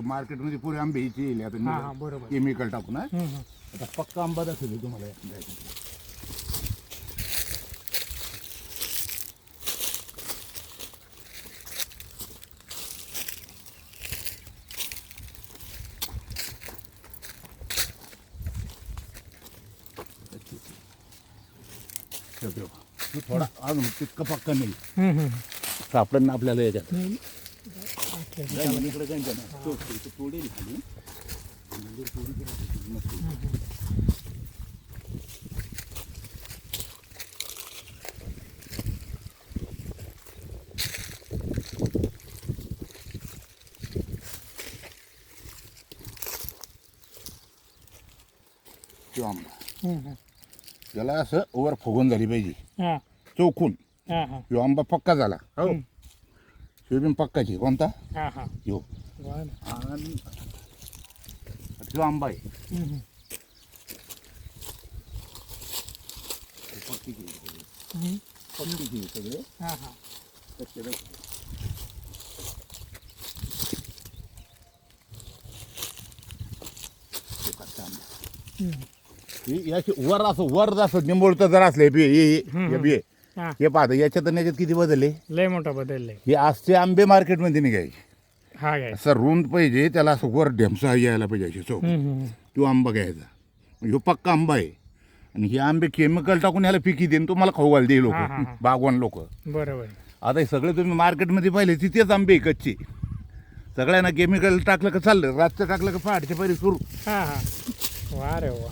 मार्केटमध्ये पुरे आंबे हिचे येईल हा हा आता बरोबर केमिकल टाकून हा. हम्म, हम्म. आता पक्का आंबा दाखवतो तुम्हाला द्यायचा. ठेव, ठेव. तो थोडा अजून तितका पक्का नाही हम्म, हम्म. सापडन ना आपल्याला याच्यात नाही. इकडे तोडेल खाली. तोडी. तो आंबा. त्याला असं वर फुगून झाली पाहिजे चौकून ह्यो आंबा पक्का झाला हो बी पक्काची कोणता हा हा. आणि ह्यो आंबा आहे. हे सगळे. हम्म. पक्कीचे आहे सगळे हा हा कच्चे नाही. हे कच्चा आंबा. हम्म. हे याचे वर असं वर असं निंबोळचं जर असले बी हे हे- हे बी आहे. हा. हे पाहता याच्यात आणि याच्यात किती बदलले? लय मोठा बदललंय. हे आजचे आंबे मार्केटमध्ये निघायचे. हा काय? असं रुंद पाहिजे त्याला असं वर ढेमसा यायला पाहिजे अशी चौक हम्म, हम्म. तो आंबा घ्यायचा. ह्यो पक्का आंबा आहे. आणि हे आंबे केमिकल टाकून ह्याला पिकी देईन तुम्हाला खाऊ घालते लोक. हा, हा, हा. बागवान लोक. बरोबर. आता हे सगळे तुम्ही मार्केटमध्ये पाहिले तिथेच आंबे आहे कच्चे. सगळ्यांना केमिकल टाकलं का चाललं रातचं टाकलं का पहाटच्या परी सुरू. हा हा. वा रे वा.